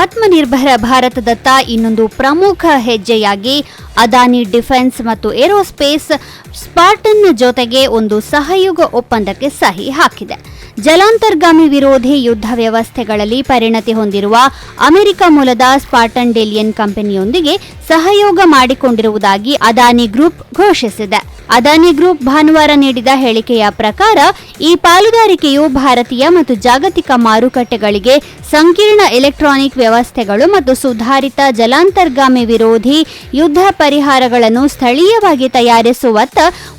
ಆತ್ಮನಿರ್ಭರ ಭಾರತದತ್ತ ಇನ್ನೊಂದು ಪ್ರಮುಖ ಹೆಜ್ಜೆಯಾಗಿ ಅದಾನಿ ಡಿಫೆನ್ಸ್ ಮತ್ತು ಏರೋಸ್ಪೇಸ್ ಸ್ಪಾರ್ಟನ್ ಜೊತೆಗೆ ಒಂದು ಸಹಯೋಗ ಒಪ್ಪಂದಕ್ಕೆ ಸಹಿ ಹಾಕಿದೆ. ಜಲಾಂತರ್ಗಾಮಿ ವಿರೋಧಿ ಯುದ್ಧ ವ್ಯವಸ್ಥೆಗಳಲ್ಲಿ ಪರಿಣತಿ ಹೊಂದಿರುವ ಅಮೆರಿಕ ಮೂಲದ ಸ್ಪಾರ್ಟನ್ ಡೆಲಿಯನ್ ಕಂಪನಿಯೊಂದಿಗೆ ಸಹಯೋಗ ಮಾಡಿಕೊಂಡಿರುವುದಾಗಿ ಅದಾನಿ ಗ್ರೂಪ್ ಘೋಷಿಸಿದೆ. ಅದಾನಿ ಗ್ರೂಪ್ ಭಾನುವಾರ ನೀಡಿದ ಹೇಳಿಕೆಯ ಪ್ರಕಾರ, ಈ ಪಾಲುದಾರಿಕೆಯು ಭಾರತೀಯ ಮತ್ತು ಜಾಗತಿಕ ಮಾರುಕಟ್ಟೆಗಳಿಗೆ ಸಂಕೀರ್ಣ ಎಲೆಕ್ಟ್ರಾನಿಕ್ ವ್ಯವಸ್ಥೆಗಳು ಮತ್ತು ಸುಧಾರಿತ ಜಲಾಂತರ್ಗಾಮಿ ವಿರೋಧಿ ಯುದ್ಧ ಪರಿಹಾರಗಳನ್ನು ಸ್ಥಳೀಯವಾಗಿ ತಯಾರಿಸುವತ್ತ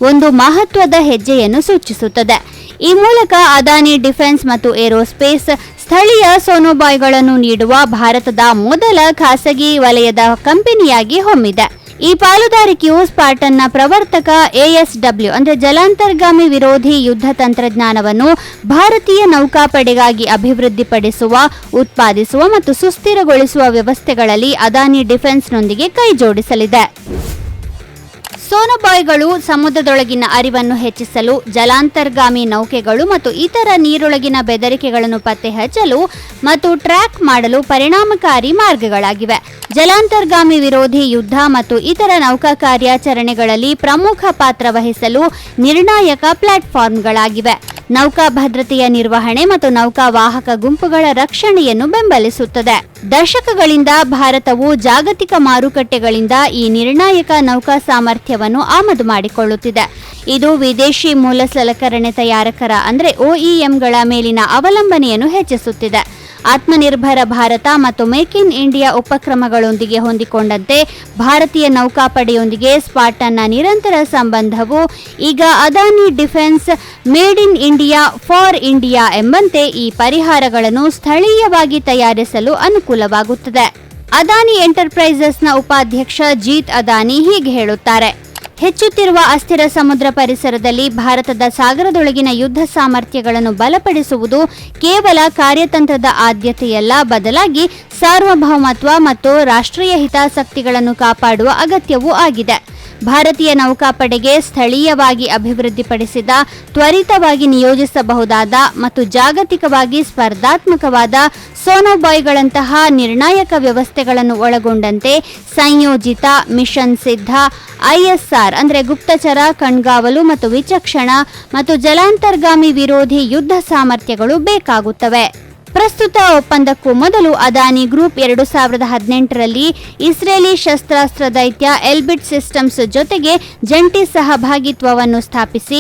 ಒಂದು ಮಹತ್ವದ ಹೆಜ್ಜೆಯನ್ನು ಸೂಚಿಸುತ್ತದೆ. ಈ ಮೂಲಕ ಅದಾನಿ ಡಿಫೆನ್ಸ್ ಮತ್ತು ಏರೋಸ್ಪೇಸ್ ಸ್ಥಳೀಯ ಸೋನೋಬಾಯ್ಗಳನ್ನು ನೀಡುವ ಭಾರತದ ಮೊದಲ ಖಾಸಗಿ ವಲಯದ ಕಂಪನಿಯಾಗಿ ಹೊಮ್ಮಿದೆ. ಈ ಪಾಲುದಾರಿಕೆಯು ಸ್ಪಾರ್ಟನ್ನ ಪ್ರವರ್ತಕ ಎಎಸ್ಡಬ್ಲ್ಯೂ, ಅಂದರೆ ಜಲಾಂತರ್ಗಾಮಿ ವಿರೋಧಿ ಯುದ್ಧ ತಂತ್ರಜ್ಞಾನವನ್ನು ಭಾರತೀಯ ನೌಕಾಪಡೆಗಾಗಿ ಅಭಿವೃದ್ಧಿಪಡಿಸುವ, ಉತ್ಪಾದಿಸುವ ಮತ್ತು ಸುಸ್ಥಿರಗೊಳಿಸುವ ವ್ಯವಸ್ಥೆಗಳಲ್ಲಿ ಅದಾನಿ ಡಿಫೆನ್ಸ್ನೊಂದಿಗೆ ಕೈಜೋಡಿಸಲಿದೆ. ಸೋನಬಾಯ್ಗಳು ಸಮುದ್ರದೊಳಗಿನ ಅರಿವನ್ನು ಹೆಚ್ಚಿಸಲು, ಜಲಾಂತರ್ಗಾಮಿ ನೌಕೆಗಳು ಮತ್ತು ಇತರ ನೀರೊಳಗಿನ ಬೆದರಿಕೆಗಳನ್ನು ಪತ್ತೆ ಹಚ್ಚಲು ಮತ್ತು ಟ್ರ್ಯಾಕ್ ಮಾಡಲು ಪರಿಣಾಮಕಾರಿ ಮಾರ್ಗಗಳಾಗಿವೆ. ಜಲಾಂತರ್ಗಾಮಿ ವಿರೋಧಿ ಯುದ್ಧ ಮತ್ತು ಇತರ ನೌಕಾ ಕಾರ್ಯಾಚರಣೆಗಳಲ್ಲಿ ಪ್ರಮುಖ ಪಾತ್ರ ವಹಿಸಲು ನಿರ್ಣಾಯಕ ಪ್ಲಾಟ್ಫಾರ್ಮ್ಗಳಾಗಿವೆ. ನೌಕಾ ಭದ್ರತೆಯ ನಿರ್ವಹಣೆ ಮತ್ತು ನೌಕಾ ವಾಹಕ ಗುಂಪುಗಳ ರಕ್ಷಣೆಯನ್ನು ಬೆಂಬಲಿಸುತ್ತದೆ. ದಶಕಗಳಿಂದ ಭಾರತವು ಜಾಗತಿಕ ಮಾರುಕಟ್ಟೆಗಳಿಂದ ಈ ನಿರ್ಣಾಯಕ ನೌಕಾ ಸಾಮರ್ಥ್ಯವನ್ನು ಆಮದು ಮಾಡಿಕೊಳ್ಳುತ್ತಿದೆ. ಇದು ವಿದೇಶಿ ಮೂಲ ಸಲಕರಣೆ ತಯಾರಕರ, ಅಂದರೆ ಒಇಎಂಗಳ ಮೇಲಿನ ಅವಲಂಬನೆಯನ್ನು ಹೆಚ್ಚಿಸುತ್ತಿದೆ. ಆತ್ಮನಿರ್ಭರ ಭಾರತ ಮತ್ತು ಮೇಕ್ ಇನ್ ಇಂಡಿಯಾ ಉಪಕ್ರಮಗಳೊಂದಿಗೆ ಹೊಂದಿಕೊಂಡಂತೆ ಭಾರತೀಯ ನೌಕಾಪಡೆಯೊಂದಿಗೆ ಸ್ಪಾಟನ್ನ ನಿರಂತರ ಸಂಬಂಧವು ಈಗ Adani defence made in India for India ಎಂಬಂತೆ ಈ ಪರಿಹಾರಗಳನ್ನು ಸ್ಥಳೀಯವಾಗಿ ತಯಾರಿಸಲು ಅನುಕೂಲವಾಗುತ್ತದೆ. ಅದಾನಿ ಎಂಟರ್ಪ್ರೈಸಸ್ನ ಉಪಾಧ್ಯಕ್ಷ ಜೀತ್ ಅದಾನಿ ಹೀಗೆ ಹೇಳುತ್ತಾರೆ. ಹೆಚ್ಚುತ್ತಿರುವ ಅಸ್ಥಿರ ಸಮುದ್ರ ಪರಿಸರದಲ್ಲಿ ಭಾರತದ ಸಾಗರದೊಳಗಿನ ಯುದ್ಧ ಸಾಮರ್ಥ್ಯಗಳನ್ನು ಬಲಪಡಿಸುವುದು ಕೇವಲ ಕಾರ್ಯತಂತ್ರದ ಆದ್ಯತೆಯಲ್ಲ, ಬದಲಾಗಿ ಸಾರ್ವಭೌಮತ್ವ ಮತ್ತು ರಾಷ್ಟ್ರೀಯ ಹಿತಾಸಕ್ತಿಗಳನ್ನು ಕಾಪಾಡುವ ಅಗತ್ಯವೂ ಆಗಿದೆ. ಭಾರತೀಯ ನೌಕಾಪಡೆಗೆ ಸ್ಥಳೀಯವಾಗಿ ಅಭಿವೃದ್ಧಿಪಡಿಸಿದ, ತ್ವರಿತವಾಗಿ ನಿಯೋಜಿಸಬಹುದಾದ ಮತ್ತು ಜಾಗತಿಕವಾಗಿ ಸ್ಪರ್ಧಾತ್ಮಕವಾದ ಸೋನೋಬಾಯ್ಗಳಂತಹ ನಿರ್ಣಾಯಕ ವ್ಯವಸ್ಥೆಗಳನ್ನು ಒಳಗೊಂಡಂತೆ ಸಂಯೋಜಿತ ಮಿಷನ್ ಸಿದ್ಧ ಐಎಸ್ಆರ್ ಅಂದರೆ ಗುಪ್ತಚರ, ಕಣ್ಗಾವಲು ಮತ್ತು ವಿಚಕ್ಷಣ ಮತ್ತು ಜಲಾಂತರ್ಗಾಮಿ ವಿರೋಧಿ ಯುದ್ಧ ಸಾಮರ್ಥ್ಯಗಳು ಬೇಕಾಗುತ್ತವೆ. ಪ್ರಸ್ತುತ ಒಪ್ಪಂದಕ್ಕೂ ಮೊದಲು ಅದಾನಿ ಗ್ರೂಪ್ ಎರಡು ಸಾವಿರದ ಹದಿನೆಂಟರಲ್ಲಿ ಇಸ್ರೇಲಿ ಶಸ್ತ್ರಾಸ್ತ್ರ ದೈತ್ಯ ಎಲ್ಬಿಟ್ ಸಿಸ್ಟಮ್ಸ್ ಜೊತೆಗೆ ಜಂಟಿ ಸಹಭಾಗಿತ್ವವನ್ನು ಸ್ಥಾಪಿಸಿ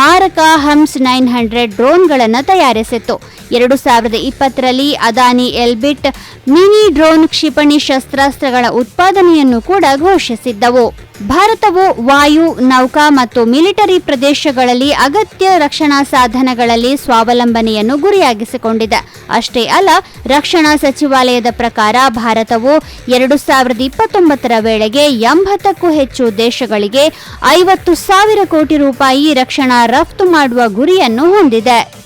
ಮಾರಕ ಹಮ್ಸ್ ನೈನ್ ಹಂಡ್ರೆಡ್ ಡ್ರೋನ್ಗಳನ್ನು ತಯಾರಿಸಿತ್ತು. ಎರಡು ಸಾವಿರದ ಇಪ್ಪತ್ತರಲ್ಲಿ ಅದಾನಿ ಎಲ್ಬಿಟ್ ಮಿನಿ ಡ್ರೋನ್ ಕ್ಷಿಪಣಿ ಶಸ್ತ್ರಾಸ್ತ್ರಗಳ ಉತ್ಪಾದನೆಯನ್ನು ಕೂಡ ಘೋಷಿಸಿದ್ದವು. ಭಾರತವು ವಾಯು, ನೌಕಾ ಮತ್ತು ಮಿಲಿಟರಿ ಪ್ರದೇಶಗಳಲ್ಲಿ ಅಗತ್ಯ ರಕ್ಷಣಾ ಸಾಧನಗಳಲ್ಲಿ ಸ್ವಾವಲಂಬನೆಯನ್ನು ಗುರಿಯಾಗಿಸಿಕೊಂಡಿದೆ. ಅಷ್ಟೇ ಅಲ್ಲ, ರಕ್ಷಣಾ ಸಚಿವಾಲಯದ ಪ್ರಕಾರ ಭಾರತವು ಎರಡು ಸಾವಿರದ ಇಪ್ಪತ್ತೊಂಬತ್ತರ ವೇಳೆಗೆ ಎಂಬತ್ತಕ್ಕೂ ಹೆಚ್ಚು ದೇಶಗಳಿಗೆ ಐವತ್ತು ಸಾವಿರ ಕೋಟಿ ರೂಪಾಯಿ ರಕ್ಷಣಾ ರಫ್ತು ಮಾಡುವ ಗುರಿಯನ್ನು ಹೊಂದಿದೆ.